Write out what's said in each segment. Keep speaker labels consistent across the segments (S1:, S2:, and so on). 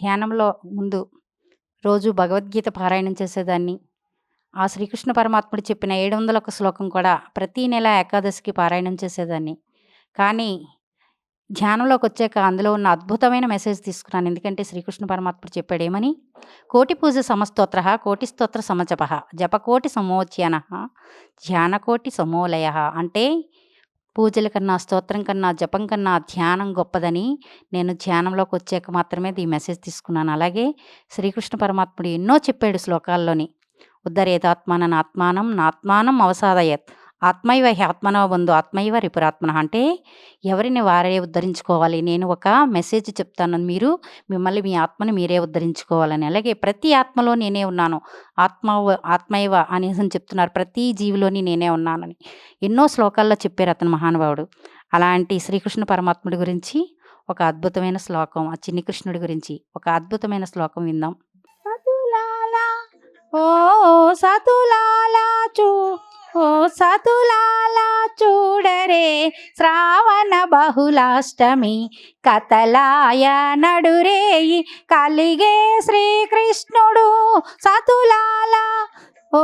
S1: ధ్యానంలో ముందు రోజు భగవద్గీత పారాయణం చేసేదాన్ని. ఆ శ్రీకృష్ణ పరమాత్ముడు చెప్పిన ఏడు వందల ఒక శ్లోకం కూడా ప్రతి నెల ఏకాదశికి పారాయణం చేసేదాన్ని. కానీ ధ్యానంలోకి వచ్చాక అందులో ఉన్న అద్భుతమైన మెసేజ్ తీసుకున్నాను. ఎందుకంటే శ్రీకృష్ణ పరమాత్ముడు చెప్పాడేమని? కోటి పూజ సమస్తోత్ర కోటి స్తోత్ర సమజప జపకోటి సమోచ్యన ధ్యానకోటి సమోలయ అంటే పూజల కన్నా స్తోత్రం కన్నా జపం కన్నా ధ్యానం గొప్పదని నేను ధ్యానంలోకి వచ్చాక మాత్రమే ఈ మెసేజ్ తీసుకున్నాను. అలాగే శ్రీకృష్ణ పరమాత్ముడు ఎన్నో చెప్పాడు శ్లోకాల్లోని. ఉద్ధరేతాత్మానం ఆత్మానం నాత్మానం అవసాదయత్. ఆత్మైవ హి ఆత్మనవ బంధు ఆత్మైవ రిపురాత్మన అంటే ఎవరిని వారే ఉద్ధరించుకోవాలి? నేను ఒక మెసేజ్ చెప్తాను. మీరు మిమ్మల్ని మీ ఆత్మని మీరే ఉద్ధరించుకోవాలని. అలాగే ప్రతి ఆత్మలో నేనే ఉన్నాను. ఆత్మ ఆత్మైవ అనేసి చెప్తున్నారు. ప్రతి జీవిలోని నేనే ఉన్నానని. ఎన్నో శ్లోకాల్లో చెప్పారు అతను మహానుభావుడు. అలాంటి శ్రీకృష్ణ పరమాత్ముడి గురించి ఒక అద్భుతమైన శ్లోకం ఆ చిన్ని కృష్ణుడి గురించి ఒక అద్భుతమైన శ్లోకం విందాం. సతులాలా ఓ సతులాలా చూ ఓ సతులాలా చూడరే శ్రావణ బహుళాష్టమి కతలాయ నడురేయి కలిగే శ్రీకృష్ణుడు సతులాలా. ఓ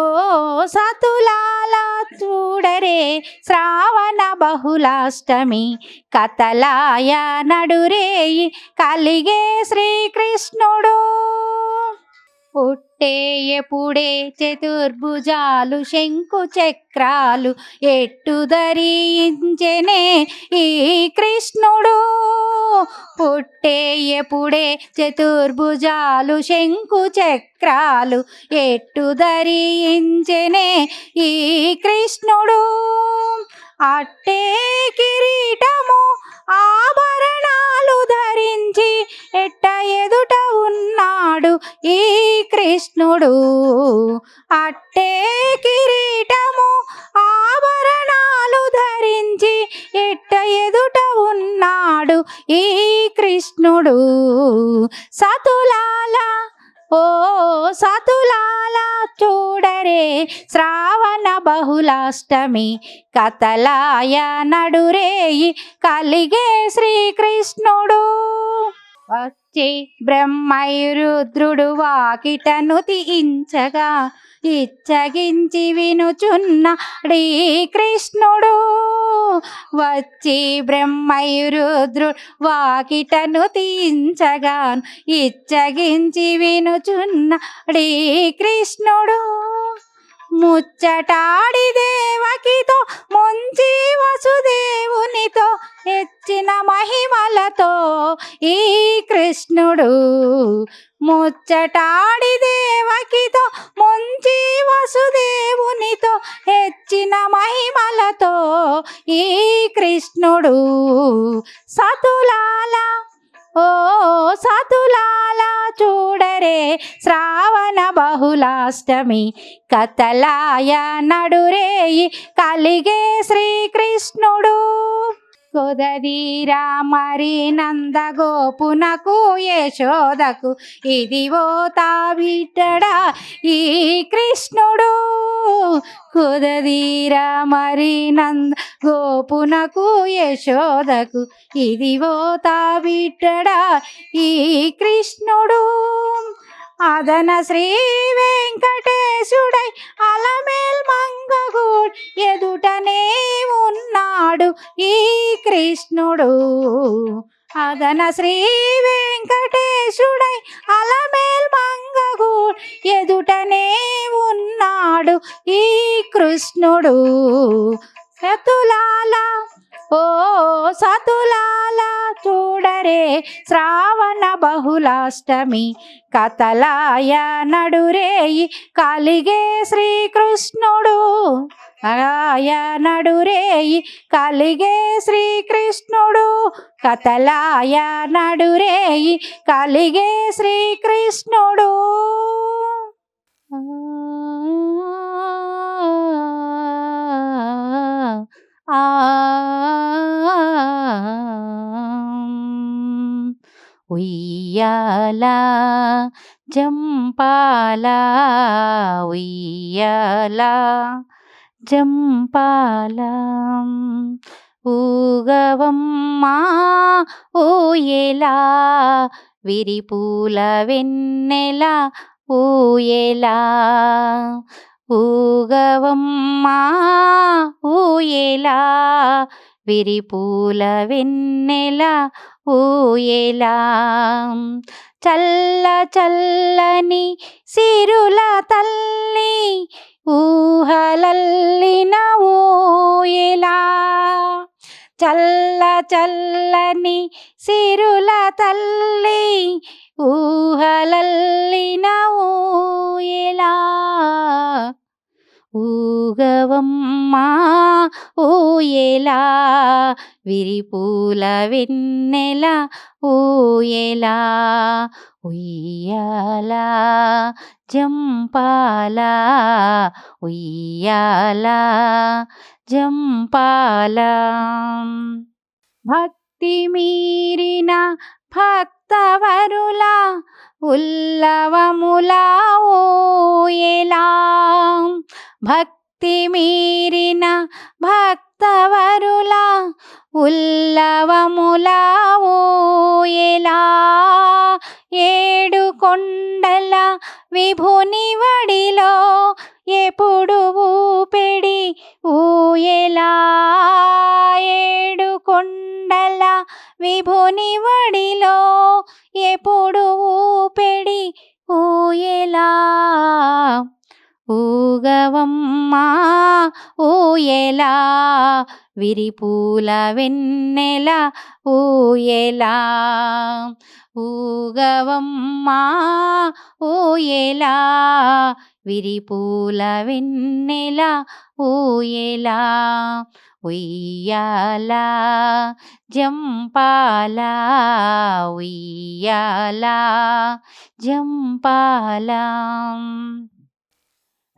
S1: సతులాల చూడరే శ్రావణ బహుళాష్టమి కతలాయ నడురేయి కలిగే శ్రీకృష్ణుడు. పుట్టే ఎప్పుడే చతుర్భుజాలు శంకు చక్రాలు ఎట్టు ధరించెనే ఈ కృష్ణుడు. పుట్టే ఎప్పుడే చతుర్భుజాలు శంకు చక్రాలు ఎట్టు ధరించెనే ఈ కృష్ణుడు. అట్టే కిరీటము ఆభరణాలు ధరించి ఎట్ట ఎదుట ఉన్నాడు ఈ కృష్ణుడు. అట్టే కిరీటము ఆభరణాలు ధరించి ఎట్ట ఎదుట ఉన్నాడు ఈ కృష్ణుడు. సతులాల ఓ సతులాల చూడరే శ్రావణ బహుళాష్టమి. కథలాయ నడురేయి కలిగే శ్రీకృష్ణుడు. వచ్చి బ్రహ్మయురుద్రుడు వాకిటను తీయించగా ఇచ్చగించి వినుచున్న శ్రీ కృష్ణుడు వచ్చి బ్రహ్మయురుద్రు వాకిటను తీయించగా ఇచ్చగించి వినుచున్న శ్రీ కృష్ణుడు ముచ్చటాడి దేవకితో ముంచి వసుదేవునితో ఎచ్చిన మహిమలతో ఈ కృష్ణుడు ముచ్చటాడి దేవకితో ముంచి వసుదేవునితో ఎచ్చిన మహిమలతో ఈ కృష్ణుడు సతులాల ఓ సతులాల చూడరే శ్రావణ బహుళాష్టమి కథలాయ నడురేయి కలిగే శ్రీకృష్ణుడు. కుదదీరా మరి నందగోపునకు యశోదకు ఇదివో తావిట్టడా ఈ కృష్ణుడు. కుదదీరా మరి నంద గోపునకు యశోదకు ఇదివో తావిట్టడా ఈ కృష్ణుడు. అదన శ్రీ వెంకటేశుడై అలమే ఎదుటనే ఉన్నాడు ఈ కృష్ణుడు. అదన శ్రీ వెంకటేశుడై అలమేల్ మంగగు ఎదుటనే ఉన్నాడు ఈ కృష్ణుడు. సతులాల ఓ సతులాల చూడరే శ్రావణ బహుళాష్టమి కతలాయ నడురేయి కలిగే శ్రీకృష్ణుడు. ఆయ నడురేయి కలిగే శ్రీకృష్ణుడు కతలాయ నడురేయి కలిగే శ్రీకృష్ణుడు. ఆ ఉయ్యాల జంపాల ఉయ్యాల జంపాల. ఊగవమ్మా ఊయలా విరిపూల వెన్నెల ఊయలా. ఊగవమ్మా ఊయేలా? విరిపూల వెన్నెల ఊయేలా? చల్ల చల్లని సిరుల తల్లి ఊహలల్లిన ఊయేలా? చల్ల చల్లని సిరుల తల్లి ఊహలల్లిన ఊయేలా ఊగవమ్మా ఊయలా విరిపూల వెన్నెల ఊయలా ఉయ్యాల జంపాల ఉయ్యాల జంపాల. భక్తి మీరిన భక్తవరుల ఉల్లవములా ఊయేలా భక్తి మీరిన భక్తవరులా ఉల్లవములా ఊయేలా ఏడు కొండల విభుని వడిలో ఎప్పుడు ఊపెడి ఊయలా. ఊగవమ్మా ఊయలా విరిపూల వెన్నెల ఊయలా. ఊగవమ్మా ఊయలా విరిపూల వెన్నెల ఊయలా. ఉయ్యాల జంపాల ఉయ్యాల జంపాల.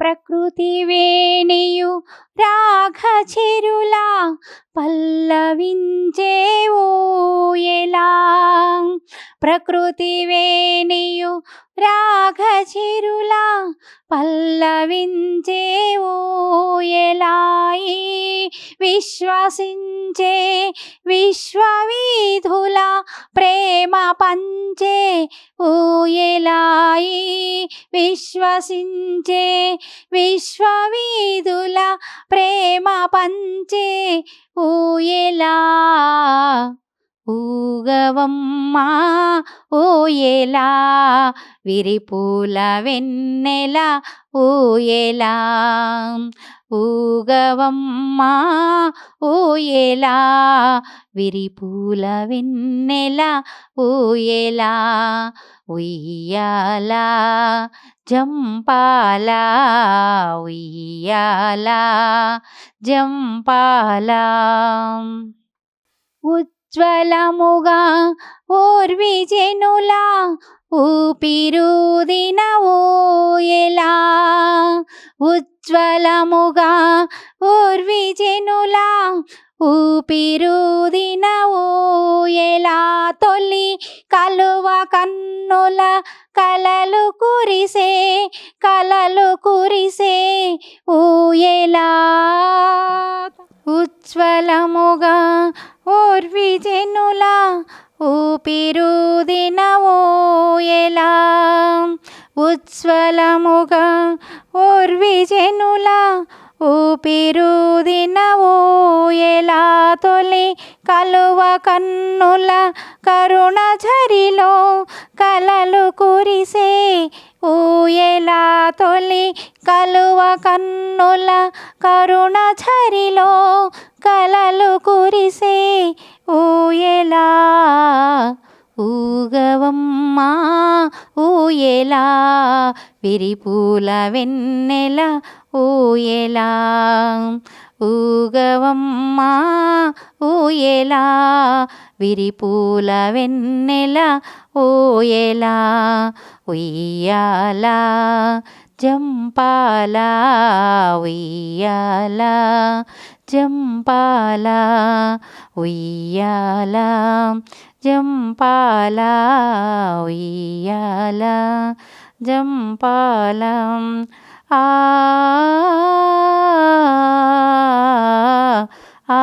S1: ప్రకృతి వేణియు రాఘచెరులా పల్లవించే ఊయలా ప్రకృతి వేణియు రాఘచెరులా పల్లవించే ఊయలాయి విశ్వసించే విశ్వవీధుల ప్రేమ పంచే ఊయలాయి విశ్వసించే విశ్వవీధుల ప్రేమ పంచే ఊయలా ఊగవమ్మా ఓయేలా విరిపూల వెన్నెల ఓయేలా ఊగవమ్మా ఓయేలా విరిపూల వెన్నెల ఓయేలా ఉయ్యాలా? జంపాలా? ఉయ్యాలా? జంపాలా? ఉజ్వలముగా ఊర్విజనుల ఊపిరుదిన ఓయలా ఉజ్వలముగా ఊర్విజనుల ఊపిరుదిన ఓయలా తొలి కలువ కన్నుల కలలు కురిసే కలలు కురిసే ఊయలా ఉజ్వలముగా ఊర్విజనుల ఊపిరుదిన ఊయలా ఉజ్వలముగా ఊర్విజనుల ఊపిరుదిన ఊయలా తొలి కలువ కన్నుల కరుణ ఝరిలో కలలు కురిసే ఊయేలా తొలి కలువ కన్నుల కరుణ ఝరిలో కలలు కురిసే ఊయలా. ఊగవమ్మా ఊయలా విరిపూల వెన్నెల ఊయలా. ఊగవమ్మా ఊయలా విరిపూల వెన్నెల ఊయలా. ఉయ్యాల జంపాల ఉయ్యాల జంపాల ఉయ్యాల జంపాల ఉయ్యాల జంపాల ఆ ఆ